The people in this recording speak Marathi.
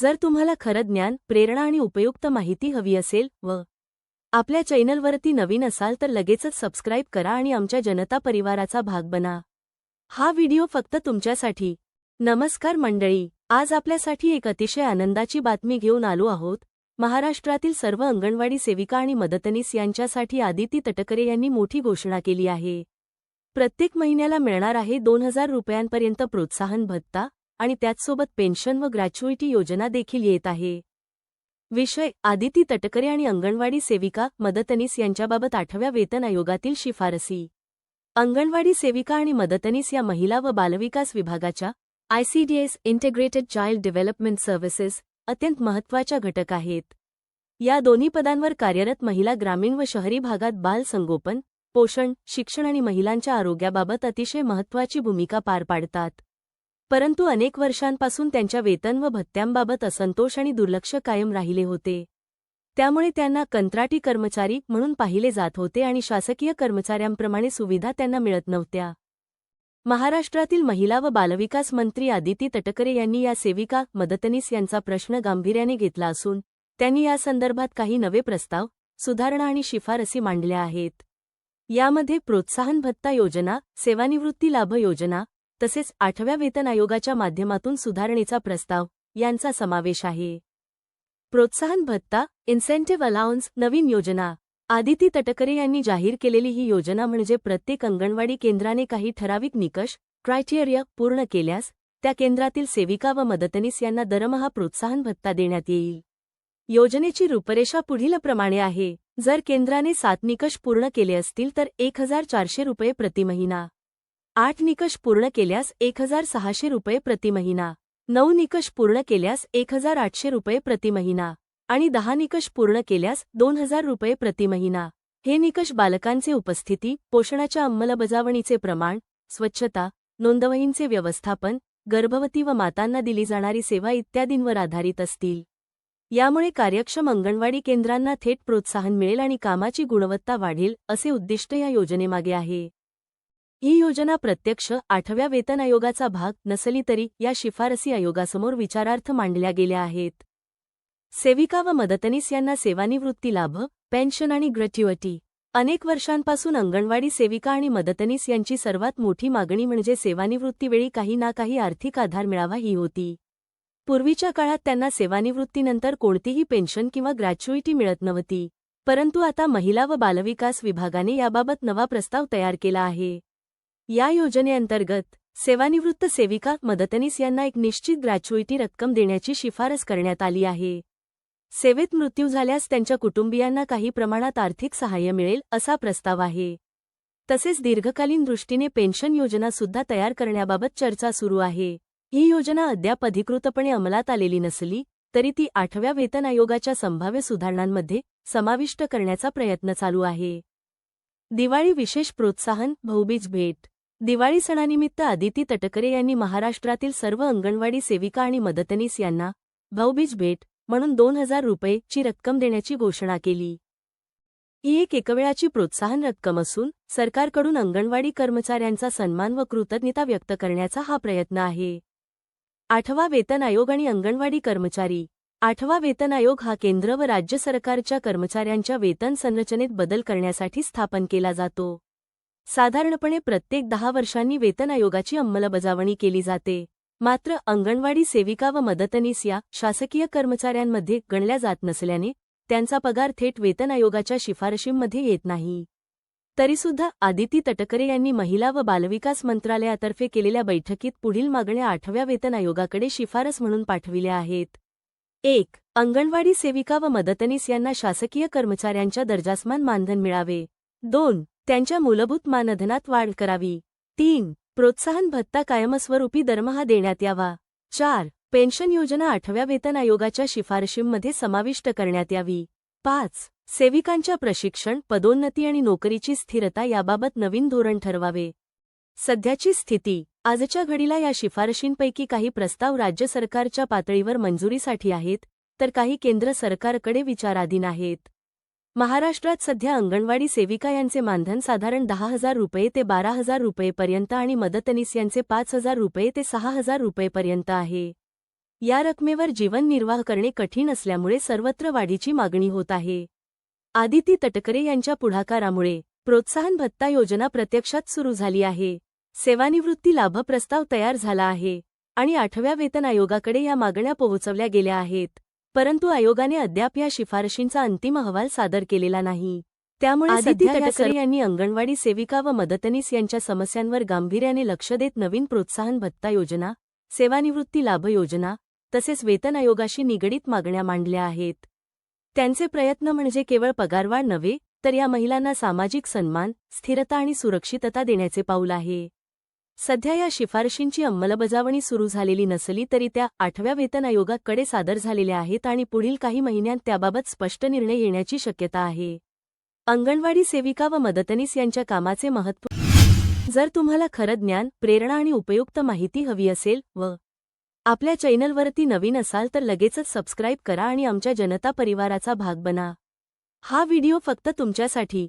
जर तुम्हाला खरं ज्ञान प्रेरणा आणि उपयुक्त माहिती हवी असेल व आपल्या चॅनलवरती नवीन असाल तर लगेचच सबस्क्राईब करा आणि आमच्या जनता परिवाराचा भाग बना. हा व्हिडिओ फक्त तुमच्यासाठी. नमस्कार मंडळी आज आपल्यासाठी एक अतिशय आनंदाची बातमी घेऊन आलो आहोत. महाराष्ट्रातील सर्व अंगणवाडी सेविका आणि मदतनीस यांच्यासाठी आदिती तटकरे यांनी मोठी घोषणा केली आहे. प्रत्येक महिन्याला मिळणार आहे दोन हजार रुपयांपर्यंत प्रोत्साहन भत्ता आणि त्याचसोबत पेन्शन व ग्रॅच्युइटी योजना देखील येत आहे. विषय आदिती तटकरे आणि अंगणवाडी सेविका मदतनीस यांच्याबाबत आठव्या वेतन आयोगातील शिफारसी. अंगणवाडी सेविका आणि मदतनीस या महिला व बालविकास विभागाच्या ICDS integrated child development services अत्यंत महत्त्वाच्या घटक आहेत. या दोन्ही पदांवर कार्यरत महिला ग्रामीण व शहरी भागात बाल संगोपन पोषण शिक्षण आणि महिलांच्या आरोग्याबाबत अतिशय महत्त्वाची भूमिका पार पाडतात. परंतु अनेक वर्षांपासून त्यांच्या वेतन व भत्त्यांबाबत असंतोष आणि दुर्लक्ष कायम राहिले होते. त्यामुळे त्यांना कंत्राटी कर्मचारी म्हणून पाहिले जात होते आणि शासकीय कर्मचाऱ्यांप्रमाणे सुविधा त्यांना मिळत नव्हत्या. महाराष्ट्रातील महिला व बालविकास मंत्री आदिती तटकरे यांनी या सेविका मदतनीस यांचा प्रश्न गांभीर्याने घेतला असून त्यांनी या संदर्भात काही नवे प्रस्ताव सुधारणा आणि शिफारसी मांडल्या आहेत. यामध्ये प्रोत्साहन भत्ता योजना सेवानिवृत्ती लाभ योजना तसेच आठव्या वेतन आयोगाच्या माध्यमातून सुधारणेचा प्रस्ताव यांचा समावेश आहे. प्रोत्साहन भत्ता इन्सेंटिव्ह अलाउन्स नवीन योजना आदिती तटकरे यांनी जाहीर केलेली ही योजना म्हणजे प्रत्येक अंगणवाडी केंद्राने काही ठराविक निकष क्रायटेरिया पूर्ण केल्यास त्या केंद्रातील सेविका व मदतनीस यांना दरमहा प्रोत्साहन भत्ता देण्यात येईल. योजनेची रूपरेषा पुढीलप्रमाणे आहे. जर केंद्राने सात निकष पूर्ण केले असतील तर एक हजार चारशे रुपये प्रति महिना. आठ निकष पूर्ण केल्यास एक हजार सहाशे रुपये प्रति महिना. नऊ निकष पूर्ण केल्यास एक हजार आठशे रुपये प्रति महिना. आणि दहा निकष पूर्ण केल्यास दोन हजार रुपये प्रति महिना. हे निकष बालकांचे उपस्थिती पोषणाच्या अंमलबजावणीचे प्रमाण स्वच्छता नोंदवहींचे व्यवस्थापन गर्भवती व मातांना दिली जाणारी सेवा इत्यादींवर आधारित असतील. यामुळे कार्यक्षम अंगणवाडी केंद्रांना थेट प्रोत्साहन मिळेल आणि कामाची गुणवत्ता वाढेल असे उद्दिष्ट या योजनेमागे आहे. ही योजना प्रत्यक्ष आठव्या वेतन आयोगाचा भाग नसली तरी या शिफारसी आयोगासमोर विचारार्थ मांडल्या गेल्या आहेत. सेविका व मदतनीस यांना सेवानिवृत्ती लाभ पेन्शन आणि ग्रॅच्युअटी अनेक वर्षांपासून अंगणवाडी सेविका आणि मदतनीस यांची सर्वात मोठी मागणी म्हणजे सेवानिवृत्तीवेळी काही ना काही आर्थिक आधार मिळावा ही होती. पूर्वीच्या काळात त्यांना सेवानिवृत्तीनंतर कोणतीही पेन्शन किंवा ग्रॅच्युइटी मिळत नव्हती. परंतु आता महिला व बालविकास विभागाने याबाबत नवा प्रस्ताव तयार केला आहे. या योजनेअंतर्गत सेवानिवृत्त सेविका मदतनीस यांना एक निश्चित ग्रॅच्युइटी रक्कम देण्याची शिफारस करण्यात आली आहे. सेवेत मृत्यू झाल्यास त्यांच्या कुटुंबियांना काही प्रमाणात आर्थिक सहाय्य मिळेल असा प्रस्ताव आहे. तसेच दीर्घकालीन दृष्टीने पेन्शन योजना सुद्धा तयार करण्याबाबत चर्चा सुरू आहे. ही योजना अद्याप अधिकृतपणे अंमलात आलेली नसली तरी ती आठव्या वेतन आयोगाच्या संभाव्य सुधारणांमध्ये समाविष्ट करण्याचा प्रयत्न चालू आहे. दिवाळी विशेष प्रोत्साहन भाऊबीज भेट. दिवाळी सणानिमित्त आदिती तटकरे यांनी महाराष्ट्रातील सर्व अंगणवाडी सेविका आणि मदतनीस यांना भाऊबीज भेट म्हणून दोन हजार रुपये ची रक्कम देण्याची घोषणा केली. ही एक एकवेळाची प्रोत्साहन रक्कम असून सरकारकडून अंगणवाडी कर्मचाऱ्यांचा सन्मान व कृतज्ञता व्यक्त करण्याचा हा प्रयत्न आहे. आठवा वेतन आयोग आणि अंगणवाडी कर्मचारी. आठवा वेतन आयोग हा केंद्र व राज्य सरकारच्या कर्मचाऱ्यांच्या वेतन संरचनेत बदल करण्यासाठी स्थापन केला जातो. साधारणपणे प्रत्येक दहा वर्षांनी वेतन आयोगाची अंमलबजावणी केली जाते. मात्र अंगणवाडी सेविका व मदतनीस या शासकीय कर्मचाऱ्यांमध्ये गणल्या जात नसल्याने त्यांचा पगार थेट वेतन आयोगाच्या शिफारशींमध्ये येत नाही. तरीसुद्धा आदिती तटकरे यांनी महिला व बालविकास मंत्रालयातर्फे केलेल्या बैठकीत पुढील मागण्या आठव्या वेतन आयोगाकडे शिफारस म्हणून पाठविल्या आहेत. एक अंगणवाडी सेविका व मदतनीस यांना शासकीय कर्मचाऱ्यांच्या दर्जासमान मानधन मिळावे. दोन त्यांच्या मूलभूत मानधनात वाढ करावी. तीन प्रोत्साहन भत्ता कायमस्वरूपी दरमहा देण्यात यावा. चार पेन्शन योजना आठव्या वेतन आयोगाच्या शिफारशींमध्ये समाविष्ट करण्यात यावी. पाच सेविकांच्या प्रशिक्षण पदोन्नती आणि नोकरीची स्थिरता याबाबत नवीन धोरण ठरवावे. सध्याची स्थिती आजच्या घडीला या शिफारशींपैकी काही प्रस्ताव राज्य सरकारच्या पातळीवर मंजुरीसाठी आहेत तर काही केंद्र सरकारकडे विचाराधीन आहेत. महाराष्ट्रात सध्या अंगणवाडी सेविका यांचे मानधन साधारण दहा हजार रुपये ते बारा हजार रुपयेपर्यंत आणि मदतनीस यांचे पाच हजार रुपये ते सहा हजार रुपयेपर्यंत आहे. या रकमेवर जीवननिर्वाह करणे कठीण असल्यामुळे सर्वत्र वाढीची मागणी होत आहे. आदिती तटकरे यांच्या पुढाकारामुळे प्रोत्साहन भत्ता योजना प्रत्यक्षात सुरू झाली आहे. सेवानिवृत्ती लाभ प्रस्ताव तयार झाला आहे आणि आठव्या वेतन आयोगाकडे या मागण्या पोहोचवल्या गेल्या आहेत. परंतु आयोगाने अद्याप या शिफारशींचा अंतिम अहवाल सादर केलेला नाही. त्यामुळे आदिती तटकरे यांनी अंगणवाडी सेविका व मदतनीस यांच्या समस्यांवर गांभीर्याने लक्ष देत नवीन प्रोत्साहन भत्ता योजना सेवानिवृत्ती लाभ योजना तसेच वेतन आयोगाशी निगडीत मागण्या मांडल्या आहेत. त्यांचे प्रयत्न म्हणजे केवळ पगारवाढ नव्हे तर या महिलांना सामाजिक सन्मान स्थिरता आणि सुरक्षितता देण्याचे पाऊल आहे. सध्या या शिफारशींची अंमलबजावणी सुरू झालेली नसली तरी त्या आठव्या वेतन आयोगाकडे सादर झालेल्या आहेत आणि पुढील काही महिन्यांत त्याबाबत स्पष्ट निर्णय येण्याची शक्यता आहे. अंगणवाडी सेविका व मदतनीस यांच्या कामाचे महत्त्व जर तुम्हाला खरं ज्ञान प्रेरणा आणि उपयुक्त माहिती हवी असेल व आपल्या चॅनलवरती नवीन असाल तर लगेचच सबस्क्राईब करा आणि आमच्या जनता परिवाराचा भाग बना. हा व्हिडिओ फक्त तुमच्यासाठी